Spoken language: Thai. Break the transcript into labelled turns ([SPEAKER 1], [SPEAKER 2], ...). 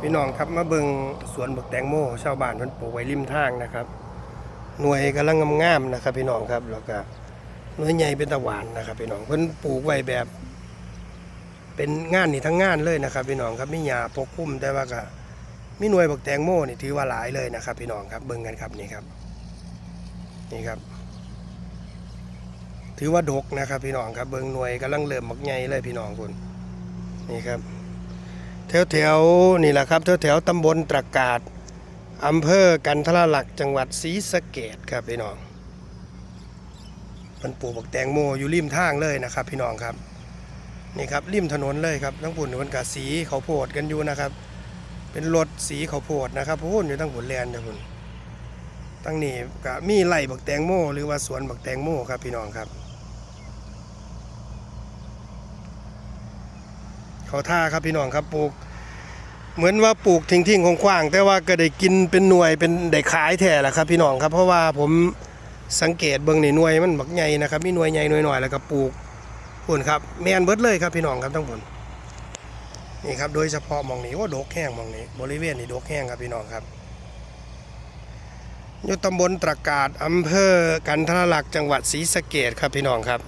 [SPEAKER 1] พี่น้องครับมาเบิงสวนบักแตงโมชาวบ้านเพิ่นปลูกไว้ริมทางนะครับ หน่วยกำลังงามๆนะครับ พี่น้องครับแล้วก็หน่วยใหญ่เป็นตะหวานนะครับ พี่น้องเพิ่นปลูกไว้แบบ เป็นงานนี่ทั้งงานเลยนะครับ พี่น้องครับมีหญ้าปกคลุมแต่ว่าก็มีหน่วยบักแตงโมนี่ถือว่าหลายเลยนะครับ พี่น้องครับเบิ่งกันครับนี่ครับ นี่ครับ ถือว่าดกนะครับ พี่น้องครับ เบิ่งหน่วยกำลังเริ่มบักใหญ่เลยพี่น้องคุณนี่ครับ แถวแถวๆนี่แหละครับแถวแถวๆตำบลตรากาศอำเภอกันทรลักจังหวัดศรีสะเกดครับพี่น้องมันปลูกบักแตงโมอยู่ริมทางเลยนะครับ พี่น้องครับนี่ครับริมถนนเลยครับทั้งปุ่นมันกับสีเขาโพดกันอยู่นะครับ เป็นรถสีเขาโพดนะครับพูนอยู่ทั้งผลแลนด์นะคุณตั้งนี้ก็มีไร่บักแตงโมหรือว่าสวนบักแตงโมครับพี่น้องครับ เขาท่าครับพี่น้องครับปลูก เหมือนว่าปลูกทิ้งๆของขว้างแต่ว่าก็ได้กินเป็นหน่วยเป็นได้ขายแท้แหละครับพี่น้องครับ เพราะว่าผมสังเกตเบิ่งในหน่วยมันบักใหญ่นะครับมีหน่วยใหญ่หน่วยหน่อยแล้วก็ปลูกพุ่นครับแมนเบิดเลยครับพี่น้องครับทั้งผลนี่ครับโดยเฉพาะมองนี้ว่าดกแห้งมองนี้ บริเวณนี้ดกแห้งครับพี่น้องครับอยู่ตำบลตรากาศอำเภอกันทรลักษ์จังหวัดศรีสะเกดครับพี่น้องครับ